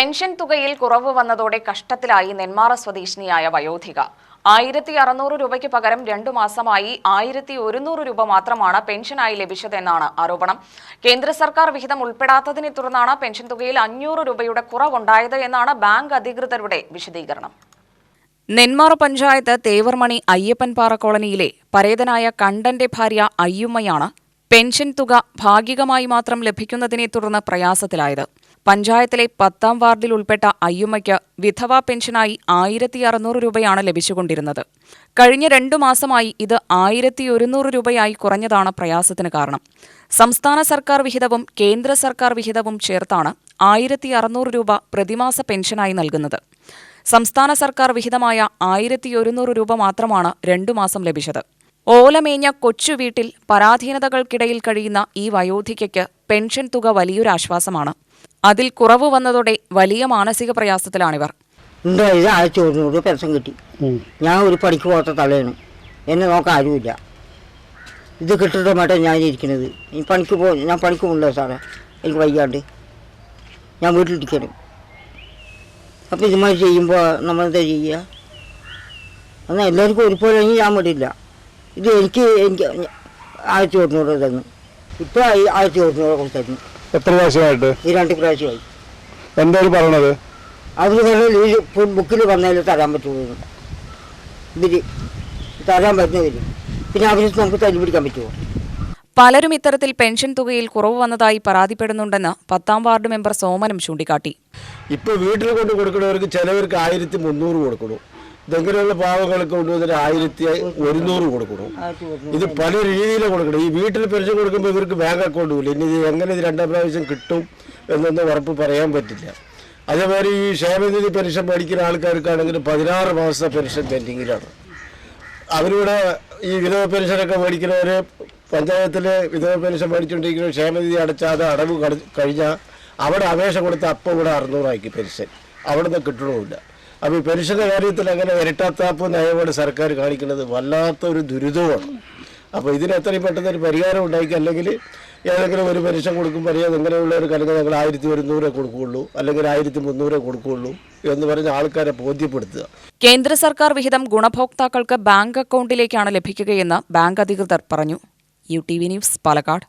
Pension തുകയിൽ കുറവ് വന്നതോടെ കഷ്ടത്തിലായി നെന്മാറ സ്വദേശിനിയായ വയോധിക. ആയിരത്തി അറുന്നൂറ് രൂപയ്ക്ക് പകരം രണ്ടു മാസമായി ആയിരത്തി ഒരുന്നൂറ് രൂപ മാത്രമാണ് പെൻഷനായി ലഭിച്ചതെന്നാണ് ആരോപണം. കേന്ദ്ര സർക്കാർ വിഹിതം ഉൾപ്പെടാത്തതിനെ തുടർന്നാണ് പെൻഷൻ തുകയിൽ അഞ്ഞൂറ് രൂപയുടെ കുറവുണ്ടായത് എന്നാണ് ബാങ്ക് അധികൃതരുടെ വിശദീകരണം. നെന്മാറ പഞ്ചായത്ത് തേവർമണി അയ്യപ്പൻപാറ കോളനിയിലെ പരേതനായ കണ്ടന്റെ ഭാര്യ അയ്യുമ്മയാണ് പെൻഷൻ തുക ഭാഗികമായി മാത്രം ലഭിക്കുന്നതിനെ തുടർന്ന് പ്രയാസത്തിലായത്. പഞ്ചായത്തിലെ പത്താം വാർഡിൽ ഉൾപ്പെട്ട അയ്യുമ്മയ്ക്ക് വിധവാ പെൻഷനായി ആയിരത്തി അറുന്നൂറ് രൂപയാണ് ലഭിച്ചുകൊണ്ടിരുന്നത്. കഴിഞ്ഞ രണ്ടു മാസമായി ഇത് ആയിരത്തി ഒരുന്നൂറ് രൂപയായി കുറഞ്ഞതാണ് പ്രയാസത്തിന് കാരണം. സംസ്ഥാന സർക്കാർ വിഹിതവും കേന്ദ്ര സർക്കാർ വിഹിതവും ചേർത്താണ് ആയിരത്തി അറുന്നൂറ് രൂപ പ്രതിമാസ പെൻഷനായി നൽകുന്നത്. സംസ്ഥാന സർക്കാർ വിഹിതമായ ആയിരത്തി ഒരുന്നൂറ് രൂപ മാത്രമാണ് രണ്ടു മാസം ലഭിച്ചത്. ഓലമേഞ്ഞ കൊച്ചു വീട്ടിൽ പരാധീനതകൾക്കിടയിൽ കഴിയുന്ന ഈ വയോധികയ്ക്ക് പെൻഷൻ തുക വലിയൊരാശ്വാസമാണ് അതിൽ കുറവ് വന്നതോടെ വലിയ മാനസിക പ്രയാസത്തിലാണിവർ. ആയിരത്തി ഒരുന്നൂറ് പെൻഷൻ കിട്ടി. ഞാൻ ഒരു പണിക്ക് പോകാത്ത തലയാണ് എന്നെ നോക്കാൻ ആരുമില്ല. ഇത് മറ്റേ ഞാൻ ഇരിക്കുന്നത്. ഈ പണിക്ക് പോ ഞാൻ പണിക്ക് പോകണ്ടോ സാറേ? എനിക്ക് വയ്യാണ്ട്. ഞാൻ വീട്ടിലിരിക്കണം അപ്പോൾ ഇതുമാതിരി ചെയ്യുമ്പോൾ നമ്മളെന്താ ചെയ്യുക? എന്നാൽ എല്ലാവർക്കും ഒരുപോലെ ഞാൻ വിടില്ല. ഇത് എനിക്ക് എനിക്ക് ആയിരത്തി ഒരുന്നൂറ് തന്നു. ഇപ്പോൾ ആയിരത്തി ഒരുന്നൂറ് കൊടുത്ത് തന്നു എത്ര പ്രാവശ്യമായിട്ട്? ഈ രണ്ട് പ്രാവശ്യമായി. എന്താണ് പറയണത്? അവർ പറഞ്ഞാൽ ഈ ബുക്കിൽ വന്നാലേ തരാൻ പറ്റുള്ളൂ. ഇവർ തരാൻ പറ്റുന്നവർ പിന്നെ അവരെ നമുക്ക് തല്ലി പിടിക്കാൻ പറ്റുമോ? പലരും ഇത്തരത്തിൽ പെൻഷൻ തുകയിൽ കുറവ് വന്നതായി പരാതിപ്പെടുന്നുണ്ടെന്ന് പത്താം വാർഡ് മെമ്പർ സോമനും ചൂണ്ടിക്കാട്ടി. ഇപ്പൊ വീട്ടിൽ കൊണ്ട് കൊടുക്കുന്നവർക്ക് ചിലവർക്ക് ആയിരത്തി മുന്നൂറ് കൊടുക്കണം. ഇതെങ്ങനെയുള്ള പാവങ്ങൾക്ക് കൊണ്ടുവന്നിട്ട് ആയിരത്തി ഒരുന്നൂറ് കൊടുക്കണം ഇത് പല രീതിയിൽ കൊടുക്കണം ഈ വീട്ടിൽ പെൻഷൻ കൊടുക്കുമ്പോൾ ഇവർക്ക് ബാങ്ക് അക്കൗണ്ട് ഇല്ല. ഇനി ഇത് എങ്ങനെ ഇത് രണ്ടാം പ്രാവശ്യം കിട്ടും എന്നൊന്നും ഉറപ്പ് പറയാൻ പറ്റില്ല. അതേപോലെ ഈ ക്ഷേമനിധി പെൻഷൻ മേടിക്കുന്ന ആൾക്കാർക്കാണെങ്കിൽ പതിനാറ് മാസത്തെ പെൻഷൻ പെൻഡിങ്ങിലാണ്. അവരിവിടെ ഈ വിധവ പെൻഷനൊക്കെ മേടിക്കുന്നവർ പഞ്ചായത്തിൽ വിധവ പെൻഷൻ മേടിച്ചുകൊണ്ടിരിക്കുന്ന ക്ഷേമനിധി അടച്ചാൽ അത് അടവ് കഴിഞ്ഞാൽ അവിടെ അപേക്ഷ കൊടുത്ത് അപ്പം ഇവിടെ അറുന്നൂറാക്കി പെൻഷൻ. അവിടെ നിന്ന് കിട്ടണമില്ല അപ്പോൾ ഈ പെൻഷന്റെ കാര്യത്തിൽ അങ്ങനെ ഇരട്ടാത്താപ്പ് നയമാണ് സർക്കാർ കാണിക്കുന്നത്. വല്ലാത്ത ഒരു ദുരിതമാണ്. അപ്പോൾ ഇതിന് എത്രയും പെട്ടെന്ന് ഒരു പരിഹാരം ഉണ്ടാക്കി അല്ലെങ്കിൽ ഏതെങ്കിലും ഒരു പെൻഷൻ കൊടുക്കുമ്പോൾ അറിയാം ഇങ്ങനെയുള്ള ഒരു കലങ്ങൾ ഞങ്ങൾ ആയിരത്തി ഒരുന്നൂറേ കൊടുക്കുകയുള്ളൂ അല്ലെങ്കിൽ ആയിരത്തി മുന്നൂറേ കൊടുക്കുകയുള്ളൂ എന്ന് പറഞ്ഞ് ആൾക്കാരെ ബോധ്യപ്പെടുത്തുക. കേന്ദ്ര സർക്കാർ വിഹിതം ഗുണഭോക്താക്കൾക്ക് ബാങ്ക് അക്കൗണ്ടിലേക്കാണ് ലഭിക്കുകയെന്ന് ബാങ്ക് അധികൃതർ പറഞ്ഞു. U T V news Palakkad.